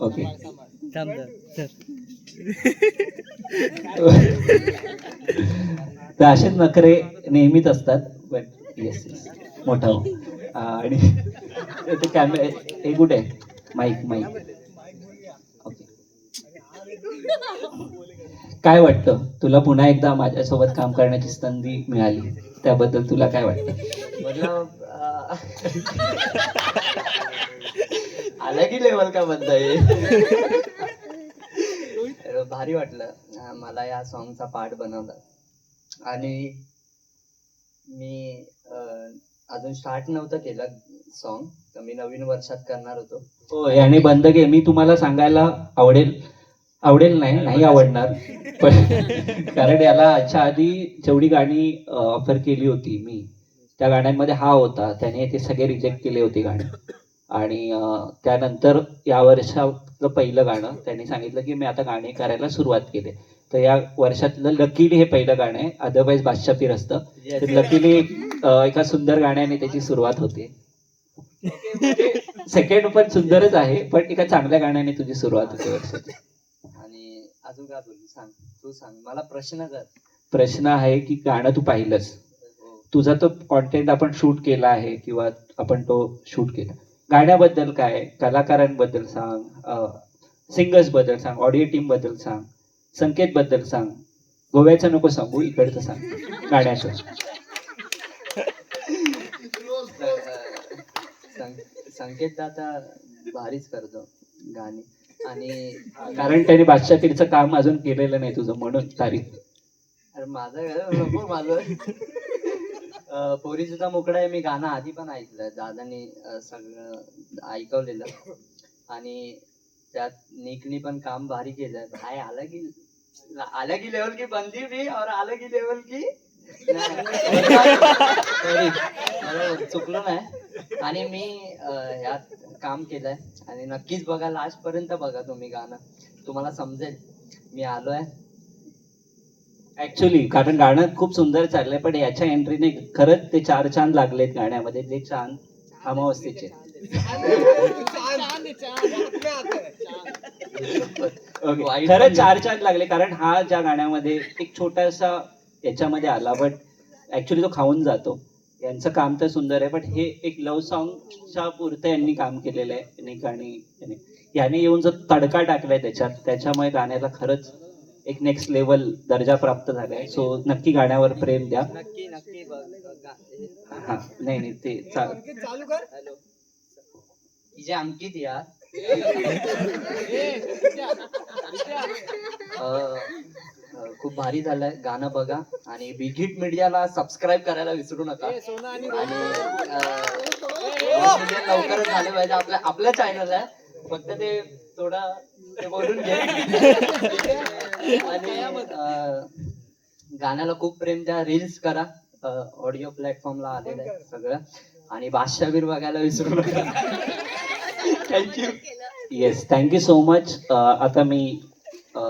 Okay तर असेच नखरे नेहमीच असतात बट येस मोठा हो. आणि ते कॅमेरा हे कुठे? आहे माईक माईक ओके काय वाटतं? तुला पुन्हा एकदा माझ्यासोबत काम करण्याची संधी मिळाली. त्याबद्दल तुला काय वाटतं? मतलब अलग ही लेवल का बंदा आहे? भारी वाटलं. मला या सॉन्गचा पार्ट बनवला. आणि मी अजून स्टार्ट नव्हतं केलं सॉन्ग तर मी नवीन वर्षात करणार होतो. होय आणि बंद घे मी तुम्हाला सांगायला आवडेल आवडेल नाही नाही आवडणार. पण कारण याला याच्या आधी जेवढी गाणी ऑफर केली होती मी त्या गाण्यांमध्ये हा होता. त्याने ते सगळे रिजेक्ट केले होते गाणे. आणि अं, त्यानंतर या वर्षातलं पहिलं गाणं त्यांनी सांगितलं की मी आता गाणे करायला सुरुवात केली. तर या वर्षातलं लकीली हे पहिलं गाणं आहे. अदरवाईज बादशाह पीर असतं. तर लकीली एका सुंदर गाण्याने त्याची सुरुवात होते. सेकंड पण सुंदरच आहे पण एका चांगल्या गाण्याने तुझी सुरुवात होते वर्षाची आणि अजून काय बोलू सांग तू सांग. मला प्रश्न कर. प्रश्न आहे की गाणं तू पाहिलंस. तुझा तो कॉन्टेंट आपण शूट केला आहे किंवा आपण तो शूट केला. गाण्याबद्दल काय? कलाकारांबद्दल सांग सिंगर्सबद्दल सांग ऑडिओ टीमबद्दल सांग संकेत बद्दल सांग. गोव्याचं नको सांगू इकडचं सांग. गाण्याचं. संकेत दादा भारीच करतो गाणी. आणि कारण त्याने बादशाह काम अजून केलेलं नाही तुझं म्हणून तारीख. अरे माझं माझं. पोरी सुद्धा मोकळा आहे मी गाणं आधी पण ऐकलं दादानी सगळं ऐकवलेलं. आणि त्यात निकनी पण काम भारी केलं भाई आलं की आलं की लेवल की बंदी भी और आलं की लेवल की चुकलो नाही. आणि मी ह्यात काम केलंय. आणि नक्कीच बघा लास्ट पर्यंत बघा तुम्ही गाणं. तुम्हाला समजेल. मी आलोय. ऍक्च्युली कारण गाणं खूप सुंदर चाललंय पण याच्या एंट्रीने खरंच ते चार चांद लागलेत गाण्यामध्ये ते चांद अमावस्येचे. खरंच चार चांद लागले कारण हा ज्या गाण्यामध्ये एक छोटासा याच्यामध्ये आला बट ऍक्च्युली तो खाऊन जातो. यांचं काम तर सुंदर आहे बट हे एक लव्ह सॉन्गच्या पुरतं यांनी काम केलेलं आहे निक आणि याने. याने येऊन जो तडका टाकलाय त्याच्यात त्याच्यामुळे गाण्याला खरंच एक नेक्स्ट लेवल दर्जा प्राप्त झालाय. सो नक्की गाण्यावर प्रेम द्या. नक्की नक्की बघ गा- हे- हा नाही नाही ते चा- हॅलो. तिचे अंकित या. अं, अं, खूप भारी झालंय. गाणं बघा. आणि बिगिट मीडियाला सबस्क्राईब करायला विसरू नका. आणि अं, million लवकरच झाले पाहिजे. आपल्या आपल्या चॅनल आहे. फक्त ते थोडं ते बोलून घे. आणि अं, गाण्याला खूप प्रेम द्या रील्स करा. ऑडिओ प्लॅटफॉर्मला आलेलं आहे सगळं. आणि बादशाबीर बघायला विसरू नका. Thank you yes thank you so much आता मी अ,